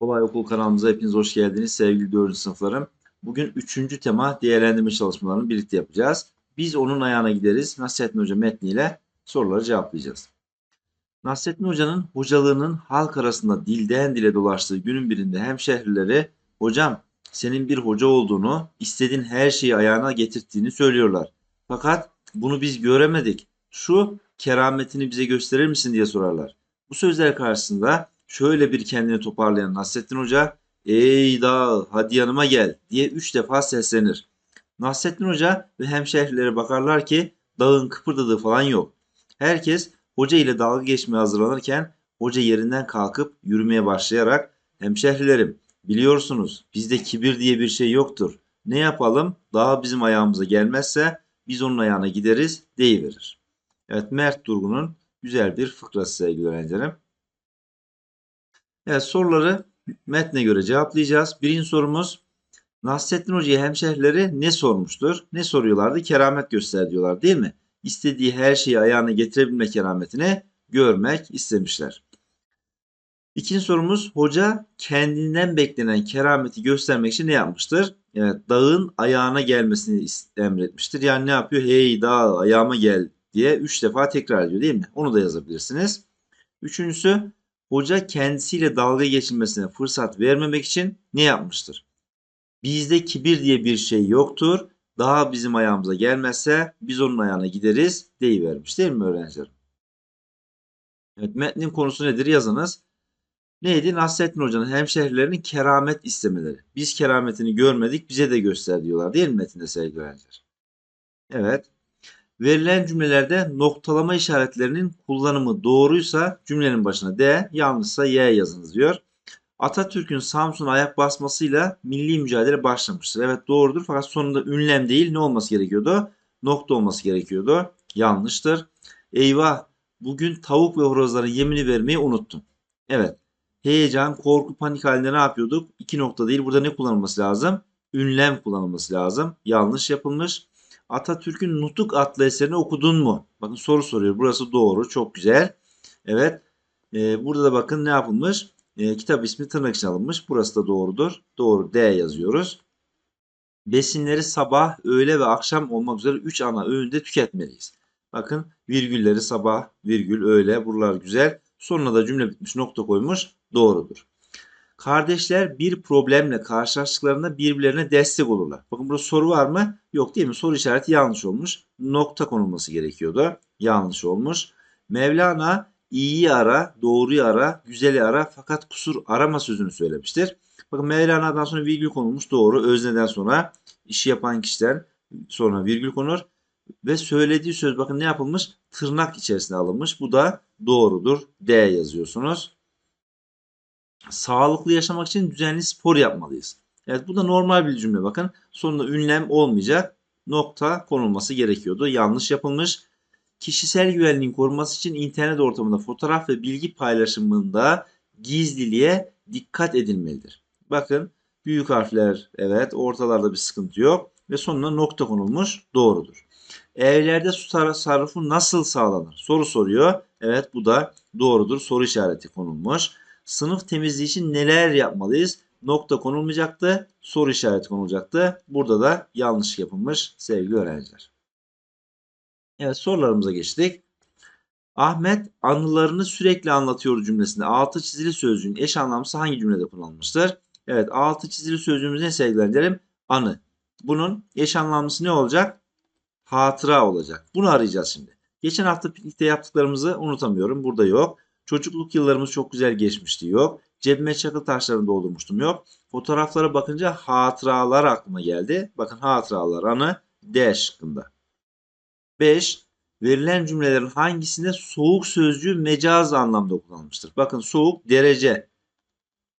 Kolay Okul kanalımıza hepiniz hoş geldiniz sevgili 4. sınıflarım. Bugün 3. tema değerlendirme çalışmalarını birlikte yapacağız. Biz onun ayağına gideriz. Nasrettin Hoca metniyle soruları cevaplayacağız. Nasrettin Hoca'nın hocalığının halk arasında dilden dile dolaştığı günün birinde hemşehrileri hocam senin bir hoca olduğunu, istediğin her şeyi ayağına getirttiğini söylüyorlar. Fakat bunu biz göremedik. Şu kerametini bize gösterir misin diye sorarlar. Bu sözler karşısında şöyle bir kendini toparlayan Nasrettin Hoca ''Ey dağ hadi yanıma gel'' diye üç defa seslenir. Nasrettin Hoca ve hemşehrilere bakarlar ki dağın kıpırdadığı falan yok. Herkes hoca ile dalga geçmeye hazırlanırken hoca yerinden kalkıp yürümeye başlayarak ''Hemşehrilerim biliyorsunuz bizde kibir diye bir şey yoktur. Ne yapalım dağ bizim ayağımıza gelmezse biz onun ayağına gideriz'' deyiverir. Evet Mert Durgun'un güzel bir fıkrası sevgili öğrencilerim. Evet soruları metne göre cevaplayacağız. Birinci sorumuz Nasrettin Hoca'ya hemşehrileri ne sormuştur? Ne soruyorlardı? Keramet göster diyorlar değil mi? İstediği her şeyi ayağına getirebilme kerametini görmek istemişler. İkinci sorumuz hoca kendinden beklenen kerameti göstermek için ne yapmıştır? Evet, dağın ayağına gelmesini emretmiştir. Yani ne yapıyor? Hey dağ ayağıma gel diye üç defa tekrar ediyor değil mi? Onu da yazabilirsiniz. Üçüncüsü hoca kendisiyle dalga geçilmesine fırsat vermemek için ne yapmıştır? Bizde kibir diye bir şey yoktur. Daha bizim ayağımıza gelmezse biz onun ayağına gideriz deyivermiş değil mi öğrenciler? Evet metnin konusu nedir yazınız. Neydi? Nasrettin Hoca'nın hemşehrilerinin keramet istemeleri. Biz kerametini görmedik bize de göster diyorlar değil mi metinde sevgili öğrenciler? Evet. Verilen cümlelerde noktalama işaretlerinin kullanımı doğruysa cümlenin başına D, yanlışsa Y yazınız diyor. Atatürk'ün Samsun'a ayak basmasıyla milli mücadele başlamıştır. Evet doğrudur fakat sonunda ünlem değil ne olması gerekiyordu? Nokta olması gerekiyordu. Yanlıştır. Eyvah bugün tavuk ve horozların yemini vermeyi unuttum. Evet heyecan, korku, panik halinde ne yapıyorduk? İki nokta değil burada ne kullanılması lazım? Ünlem kullanılması lazım. Yanlış yapılmış. Atatürk'ün Nutuk adlı eserini okudun mu? Bakın soru soruyor. Burası doğru. Çok güzel. Evet. Ee, burada da bakın ne yapılmış? Ee, kitap ismi tırnak içine alınmış. Burası da doğrudur. Doğru. D yazıyoruz. Besinleri sabah, öğle ve akşam olmak üzere 3 ana öğünde tüketmeliyiz. Bakın virgülleri sabah, virgül, öğle. Buralar güzel. Sonuna da cümle bitmiş nokta koymuş. Doğrudur. Kardeşler bir problemle karşılaştıklarında birbirlerine destek olurlar. Bakın burada soru var mı? Yok değil mi? Soru işareti yanlış olmuş. Nokta konulması gerekiyordu. Yanlış olmuş. Mevlana iyiyi ara, doğruyu ara, güzeli ara fakat kusur arama sözünü söylemiştir. Bakın Mevlana'dan sonra virgül konulmuş. Doğru. Özneden sonra işi yapan kişiden sonra virgül konur. Ve söylediği söz bakın ne yapılmış? Tırnak içerisine alınmış. Bu da doğrudur. D yazıyorsunuz sağlıklı yaşamak için düzenli spor yapmalıyız. Evet bu da normal bir cümle bakın. Sonunda ünlem olmayacak. Nokta konulması gerekiyordu. Yanlış yapılmış. Kişisel güvenliğin korunması için internet ortamında fotoğraf ve bilgi paylaşımında gizliliğe dikkat edilmelidir. Bakın büyük harfler evet ortalarda bir sıkıntı yok ve sonuna nokta konulmuş doğrudur. Evlerde su tasarrufu nasıl sağlanır? Soru soruyor. Evet bu da doğrudur. Soru işareti konulmuş. Sınıf temizliği için neler yapmalıyız? Nokta konulmayacaktı. Soru işareti konulacaktı. Burada da yanlış yapılmış sevgili öğrenciler. Evet sorularımıza geçtik. Ahmet anılarını sürekli anlatıyor cümlesinde altı çizili sözcüğün eş anlamlısı hangi cümlede kullanılmıştır? Evet altı çizili sözcüğümüz ne sevgili? Anı. Bunun eş anlamlısı ne olacak? Hatıra olacak. Bunu arayacağız şimdi. Geçen hafta piknikte yaptıklarımızı unutamıyorum. Burada yok. Çocukluk yıllarımız çok güzel geçmişti yok. Cebime çakıl taşlarını doldurmuştum yok. Fotoğraflara bakınca hatıralar aklıma geldi. Bakın hatıralar anı D şıkkında. 5. Verilen cümlelerin hangisinde soğuk sözcüğü mecaz anlamda kullanılmıştır? Bakın soğuk derece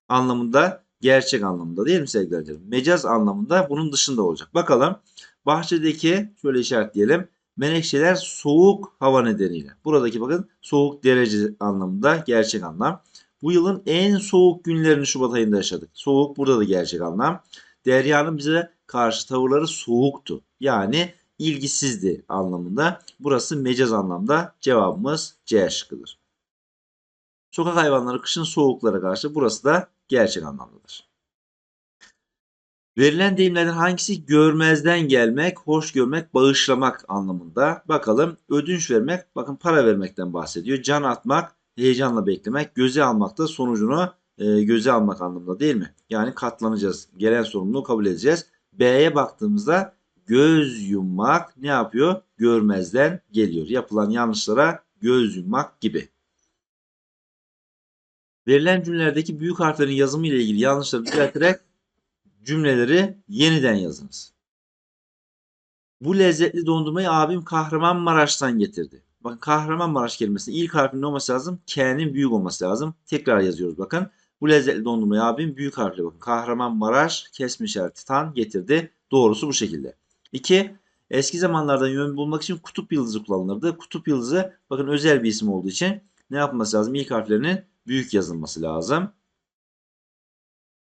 anlamında gerçek anlamında değil mi sevgili öğrencilerim? Mecaz anlamında bunun dışında olacak. Bakalım bahçedeki şöyle işaretleyelim. Menekşeler soğuk hava nedeniyle. Buradaki bakın soğuk derece anlamında gerçek anlam. Bu yılın en soğuk günlerini Şubat ayında yaşadık. Soğuk burada da gerçek anlam. Derya'nın bize karşı tavırları soğuktu. Yani ilgisizdi anlamında. Burası mecaz anlamda cevabımız C şıkkıdır. Sokak hayvanları kışın soğuklara karşı burası da gerçek anlamdadır. Verilen deyimlerden hangisi görmezden gelmek, hoş görmek, bağışlamak anlamında? Bakalım ödünç vermek, bakın para vermekten bahsediyor. Can atmak, heyecanla beklemek, göze almak da sonucunu e, göze almak anlamında değil mi? Yani katlanacağız. Gelen sorumluluğu kabul edeceğiz. B'ye baktığımızda göz yummak ne yapıyor? Görmezden geliyor. Yapılan yanlışlara göz yummak gibi. Verilen cümlelerdeki büyük harflerin yazımı ile ilgili yanlışları düzelterek cümleleri yeniden yazınız. Bu lezzetli dondurmayı abim Kahramanmaraş'tan getirdi. Bakın Kahramanmaraş kelimesinin ilk harfinin olması lazım. K'nin büyük olması lazım. Tekrar yazıyoruz bakın. Bu lezzetli dondurmayı abim büyük harfle bakın. Kahramanmaraş kesme işareti tan getirdi. Doğrusu bu şekilde. 2. Eski zamanlarda yön bulmak için kutup yıldızı kullanılırdı. Kutup yıldızı bakın özel bir isim olduğu için ne yapması lazım? İlk harflerinin büyük yazılması lazım.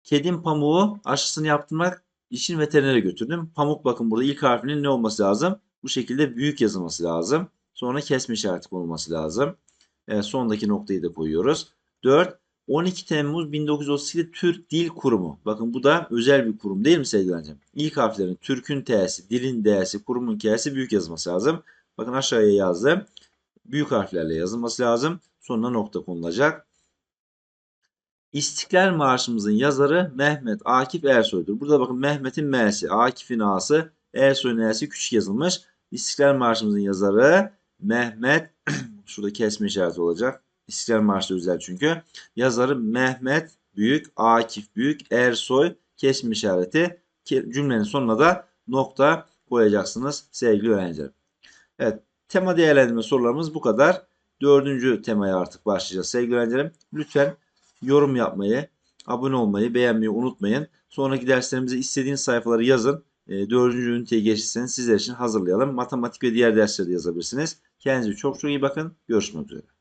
Kedim pamuğu aşısını yaptırmak için veterinere götürdüm. Pamuk bakın burada ilk harfinin ne olması lazım? Bu şekilde büyük yazılması lazım. Sonra kesme işareti konulması lazım. Evet, sondaki noktayı da koyuyoruz. 4. 12 Temmuz 1932 Türk Dil Kurumu. Bakın bu da özel bir kurum değil mi sevgili öğrencim? İlk harflerin Türk'ün T'si, dilin D'si, kurumun K'si büyük yazılması lazım. Bakın aşağıya yazdım. Büyük harflerle yazılması lazım. Sonuna nokta konulacak. İstiklal Marşımızın yazarı Mehmet Akif Ersoy'dur. Burada bakın Mehmet'in M'si, Akif'in A'sı, Ersoy'un E'si küçük yazılmış. İstiklal Marşımızın yazarı Mehmet, şurada kesme işareti olacak. İstiklal Marşı özel çünkü. Yazarı Mehmet Büyük, Akif Büyük, Ersoy kesme işareti. Cümlenin sonuna da nokta koyacaksınız sevgili öğrencilerim. Evet, tema değerlendirme sorularımız bu kadar. Dördüncü temaya artık başlayacağız sevgili öğrencilerim. Lütfen yorum yapmayı, abone olmayı, beğenmeyi unutmayın. Sonraki derslerimize istediğiniz sayfaları yazın. E, dördüncü üniteyi geçirseniz sizler için hazırlayalım. Matematik ve diğer dersleri de yazabilirsiniz. Kendinize çok çok iyi bakın. Görüşmek üzere.